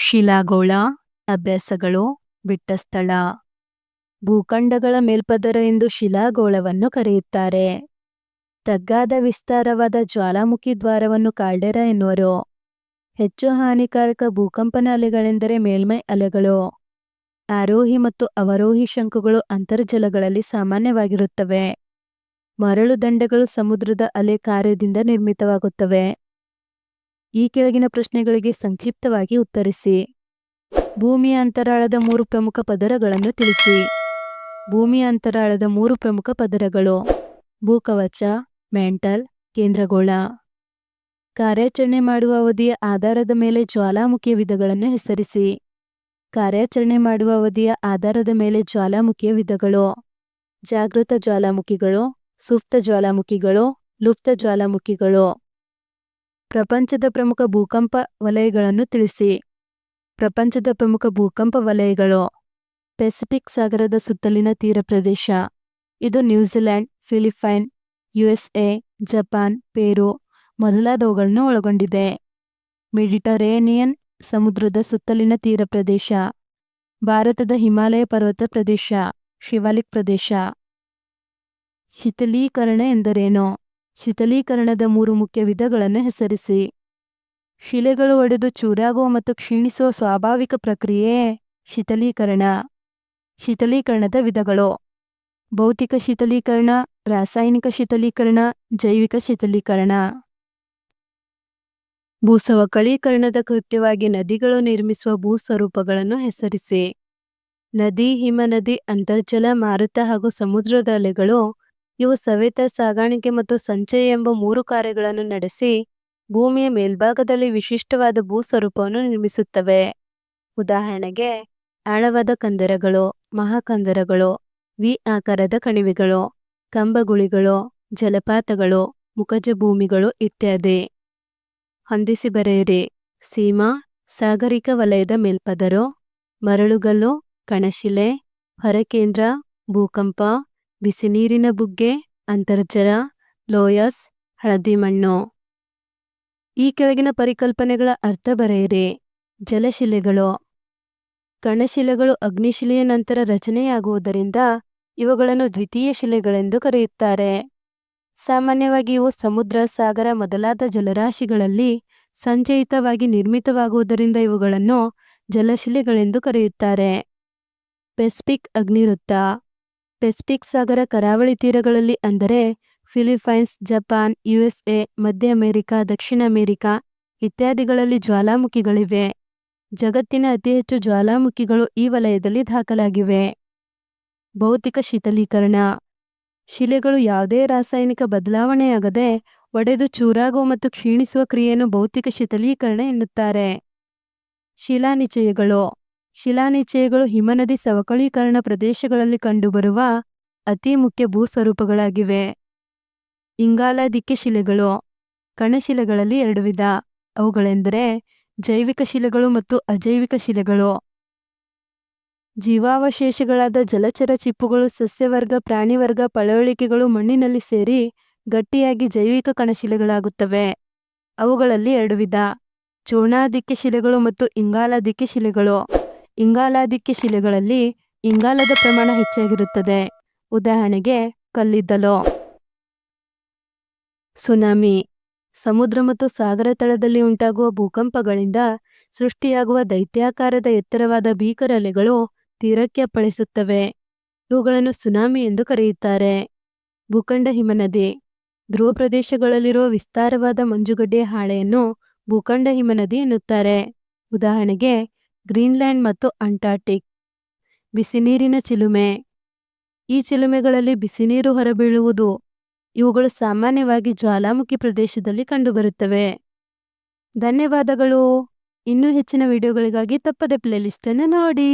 ಶಿಲಾಗೋಳ, ಅಭ್ಯಾಸಗಳು ಬಿಟ್ಟ ಸ್ಥಳ ಭೂಖಂಡಗಳ ಮೇಲ್ಪದರ ಎಂದು ಶಿಲಾಗೋಳವನ್ನು ಕರೆಯುತ್ತಾರೆ. ತಗ್ಗಾದ ವಿಸ್ತಾರವಾದ ಜ್ವಾಲಾಮುಖಿ ದ್ವಾರವನ್ನು ಕಾಲ್ಡೆರ ಎನ್ನುವರು. ಹೆಚ್ಚು ಹಾನಿಕಾರಕ ಭೂಕಂಪನ ಅಲೆಗಳೆಂದರೆ ಮೇಲ್ಮೈ ಅಲೆಗಳು. ಆರೋಹಿ ಮತ್ತು ಅವರೋಹಿ ಶಂಕುಗಳು ಅಂತರ್ಜಲಗಳಲ್ಲಿ ಸಾಮಾನ್ಯವಾಗಿರುತ್ತವೆ. ಮರಳು ದಂಡೆಗಳು ಸಮುದ್ರದ ಅಲೆ ಕಾರ್ಯದಿಂದ ನಿರ್ಮಿತವಾಗುತ್ತವೆ. ಈ ಕೆಳಗಿನ ಪ್ರಶ್ನೆಗಳಿಗೆ ಸಂಕ್ಷಿಪ್ತವಾಗಿ ಉತ್ತರಿಸಿ. ಭೂಮಿಯ ಅಂತರಾಳದ ಮೂರು ಪ್ರಮುಖ ಪದರಗಳನ್ನು ತಿಳಿಸಿ. ಭೂಮಿಯ ಅಂತರಾಳದ ಮೂರು ಪ್ರಮುಖ ಪದರಗಳು ಭೂಕವಚ, ಮೆಂಟಲ್, ಕೇಂದ್ರಗೋಳ. ಕಾರ್ಯಾಚರಣೆ ಮಾಡುವ ಅವಧಿಯ ಆಧಾರದ ಮೇಲೆ ಜ್ವಾಲಾಮುಖಿಯ ವಿಧಗಳನ್ನು ಹೆಸರಿಸಿ. ಕಾರ್ಯಾಚರಣೆ ಮಾಡುವ ಅವಧಿಯ ಆಧಾರದ ಮೇಲೆ ಜ್ವಾಲಾಮುಖಿಯ ವಿಧಗಳು ಜಾಗೃತ ಜ್ವಾಲಾಮುಖಿಗಳು, ಸುಪ್ತ ಜ್ವಾಲಾಮುಖಿಗಳು, ಲುಪ್ತ ಜ್ವಾಲಾಮುಖಿಗಳು. ಪ್ರಪಂಚದ ಪ್ರಮುಖ ಭೂಕಂಪ ವಲಯಗಳನ್ನು ತಿಳಿಸಿ. ಪ್ರಪಂಚದ ಪ್ರಮುಖ ಭೂಕಂಪ ವಲಯಗಳು. ಪೆಸಿಫಿಕ್ ಸಾಗರದ ಸುತ್ತಲಿನ ತೀರ ಪ್ರದೇಶ. ಇದು ನ್ಯೂಜಿಲೆಂಡ್ ಫಿಲಿಪೈನ್ ಯುಎಸ್ಎ, ಜಪಾನ್, ಪೇರು ಮೊದಲಾದವುಗಳನ್ನು ಒಳಗೊಂಡಿದೆ. ಮೆಡಿಟರೇನಿಯನ್ ಸಮುದ್ರದ ಸುತ್ತಲಿನ ತೀರ ಪ್ರದೇಶ. ಭಾರತದ ಹಿಮಾಲಯ ಪರ್ವತ ಪ್ರದೇಶ. ಶಿವಾಲಿಕ್ ಪ್ರದೇಶ. ಶಿಥಿಲೀಕರಣ ಎಂದರೇನು? ಶಿಥಿಲೀಕರಣದ ಮೂರು ಮುಖ್ಯ ವಿಧಗಳನ್ನು ಹೆಸರಿಸಿ. ಶಿಲೆಗಳು ಒಡೆದು ಚೂರಾಗುವ ಮತ್ತು ಕ್ಷೀಣಿಸುವ ಸ್ವಾಭಾವಿಕ ಪ್ರಕ್ರಿಯೆ ಶೀತಲೀಕರಣ. ಶೀತಲೀಕರಣದ ವಿಧಗಳು. ಭೌತಿಕ ಶೀತಲೀಕರಣ, ರಾಸಾಯನಿಕ ಶೀತಲೀಕರಣ, ಜೈವಿಕ ಶೀತಲೀಕರಣ. ಭೂಸವಕಳೀಕರಣದ ಕೃತ್ಯವಾಗಿ ನದಿಗಳು ನಿರ್ಮಿಸುವ ಭೂಸ್ವರೂಪಗಳನ್ನು ಹೆಸರಿಸಿ. ನದಿ ಹಿಮನದಿ ಅಂತರ್ಜಲ, ಮಾರುತ ಹಾಗೂ ಸಮುದ್ರದ ಅಲೆಗಳು ಇವು ಸವೆತ, ಸಾಗಾಣಿಕೆ ಮತ್ತು ಸಂಚಯ ಎಂಬ ಮೂರು ಕಾರ್ಯಗಳನ್ನು ನಡೆಸಿ ಭೂಮಿಯ ಮೇಲ್ಭಾಗದಲ್ಲಿ ವಿಶಿಷ್ಟವಾದ ಭೂಸ್ವರೂಪವನ್ನು ನಿರ್ಮಿಸುತ್ತವೆ. ಉದಾಹರಣೆಗೆ, ಆಳವಾದ ಕಂದರಗಳು, ಮಹಾಕಂದರಗಳು, ವಿ ಆಕಾರದ ಕಣಿವೆಗಳು, ಕಂಬಗುಳಿಗಳು, ಜಲಪಾತಗಳು ಮುಖಜ ಭೂಮಿಗಳು ಇತ್ಯಾದಿ. ಹೊಂದಿಸಿ ಬರೆಯಿರಿ. ಸೀಮಾ, ಸಾಗರಿಕ ವಲಯದ ಮೇಲ್ಪದರು, ಮರಳುಗಲ್ಲು, ಕಣಶಿಲೆ, ಹೊರಕೇಂದ್ರ, ಭೂಕಂಪ ಬಿಸಿನೀರಿನ ಬುಗ್ಗೆ, ಅಂತರ್ಜಲ, ಲೋಯಸ್, ಹಳದಿ ಮಣ್ಣು. ಈ ಕೆಳಗಿನ ಪರಿಕಲ್ಪನೆಗಳ ಅರ್ಥ ಬರೆಯಿರಿ. ಜಲಶಿಲೆಗಳು. ಕಣಶಿಲೆಗಳು ಅಗ್ನಿಶಿಲೆಯ ನಂತರ ರಚನೆಯಾಗುವುದರಿಂದ ಇವುಗಳನ್ನು ದ್ವಿತೀಯ ಶಿಲೆಗಳೆಂದು ಕರೆಯುತ್ತಾರೆ. ಸಾಮಾನ್ಯವಾಗಿ ಇವು ಸಮುದ್ರ, ಸಾಗರ ಮೊದಲಾದ ಜಲರಾಶಿಗಳಲ್ಲಿ ಸಂಚಯಿತವಾಗಿ ನಿರ್ಮಿತವಾಗುವುದರಿಂದ ಇವುಗಳನ್ನು ಜಲಶಿಲೆಗಳೆಂದು ಕರೆಯುತ್ತಾರೆ. ಪೆಸಿಫಿಕ್ ಅಗ್ನಿವೃತ್ತ. ಪೆಸಿಫಿಕ್ ಸಾಗರ ಕರಾವಳಿ ತೀರಗಳಲ್ಲಿ ಅಂದರೆ ಫಿಲಿಪೈನ್ಸ್, ಜಪಾನ್, ಯುಎಸ್ಎ, ಮಧ್ಯ ಅಮೆರಿಕ, ದಕ್ಷಿಣ ಅಮೆರಿಕ ಇತ್ಯಾದಿಗಳಲ್ಲಿ ಜ್ವಾಲಾಮುಖಿಗಳಿವೆ. ಜಗತ್ತಿನ ಅತಿ ಹೆಚ್ಚು ಜ್ವಾಲಾಮುಖಿಗಳು ಈ ವಲಯದಲ್ಲಿ ದಾಖಲಾಗಿವೆ. ಭೌತಿಕ ಶೀತಲೀಕರಣ. ಶಿಲೆಗಳು ಯಾವುದೇ ರಾಸಾಯನಿಕ ಬದಲಾವಣೆಯಾಗದೆ ಒಡೆದು ಚೂರಾಗುವ ಮತ್ತು ಕ್ಷೀಣಿಸುವ ಕ್ರಿಯೆಯನ್ನು ಭೌತಿಕ ಶೀತಲೀಕರಣ ಎನ್ನುತ್ತಾರೆ. ಶಿಲಾನಿಚಯಗಳು. ಶಿಲಾನಿಚಯಗಳು ಹಿಮನದಿ ಸವಕಳೀಕರಣ ಪ್ರದೇಶಗಳಲ್ಲಿ ಕಂಡುಬರುವ ಅತಿ ಮುಖ್ಯ ಭೂಸ್ವರೂಪಗಳಾಗಿವೆ. ಇಂಗಾಲಾದಿಕ್ಕೆ ಶಿಲೆಗಳು ಕಣಶಿಲೆಗಳಲ್ಲಿ ಎರಡು ವಿಧ, ಅವುಗಳೆಂದರೆ ಜೈವಿಕ ಶಿಲೆಗಳು ಮತ್ತು ಅಜೈವಿಕ ಶಿಲೆಗಳು. ಜೀವಾವಶೇಷಗಳಾದ ಜಲಚರ ಚಿಪ್ಪುಗಳು, ಸಸ್ಯವರ್ಗ, ಪ್ರಾಣಿವರ್ಗ, ಪಳವಳಿಕೆಗಳು ಮಣ್ಣಿನಲ್ಲಿ ಸೇರಿ ಗಟ್ಟಿಯಾಗಿ ಜೈವಿಕ ಕಣಶಿಲೆಗಳಾಗುತ್ತವೆ ಅವುಗಳಲ್ಲಿ ಎರಡು ವಿಧ ಚೂರ್ಣಾದಿಕ್ಕೆ ಶಿಲೆಗಳು ಮತ್ತು ಇಂಗಾಲಾದಿಕ್ಕೆ ಶಿಲೆಗಳು. ಇಂಗಾಲಾದಿಕ್ಕೆ ಶಿಲೆಗಳಲ್ಲಿ ಇಂಗಾಲದ ಪ್ರಮಾಣ ಹೆಚ್ಚಾಗಿರುತ್ತದೆ. ಉದಾಹರಣೆಗೆ, ಕಲ್ಲಿದ್ದಲು. ಸುನಾಮಿ. ಸಮುದ್ರ ಮತ್ತು ಸಾಗರ ತಳದಲ್ಲಿ ಉಂಟಾಗುವ ಭೂಕಂಪಗಳಿಂದ ಸೃಷ್ಟಿಯಾಗುವ ದೈತ್ಯಾಕಾರದ ಎತ್ತರವಾದ ಭೀಕರ ಅಲೆಗಳು ತೀರಕ್ಕೆ ಅಪ್ಪಳಿಸುತ್ತವೆ. ಇವುಗಳನ್ನು ಸುನಾಮಿ ಎಂದು ಕರೆಯುತ್ತಾರೆ. ಭೂಖಂಡ ಹಿಮನದಿ. ಧ್ರುವ ಪ್ರದೇಶಗಳಲ್ಲಿರುವ ವಿಸ್ತಾರವಾದ ಮಂಜುಗಡ್ಡೆಯ ಹಾಳೆಯನ್ನು ಭೂಖಂಡ ಹಿಮನದಿ ಎನ್ನುತ್ತಾರೆ. ಉದಾಹರಣೆಗೆ ಗ್ರೀನ್ಲ್ಯಾಂಡ್ ಮತ್ತು ಅಂಟಾರ್ಟಿಕ್ ಬಿಸಿನೀರಿನ ಚಿಲುಮೆ. ಈ ಚಿಲುಮೆಗಳಲ್ಲಿ ಬಿಸಿನೀರು ಹೊರಬೀಳುವುದು. ಇವುಗಳು ಸಾಮಾನ್ಯವಾಗಿ ಜ್ವಾಲಾಮುಖಿ ಪ್ರದೇಶದಲ್ಲಿ ಕಂಡುಬರುತ್ತವೆ. ಧನ್ಯವಾದಗಳು. ಇನ್ನೂ ಹೆಚ್ಚಿನ ವಿಡಿಯೋಗಳಿಗಾಗಿ ತಪ್ಪದೆ ಪ್ಲೇಲಿಸ್ಟನ್ನು ನೋಡಿ.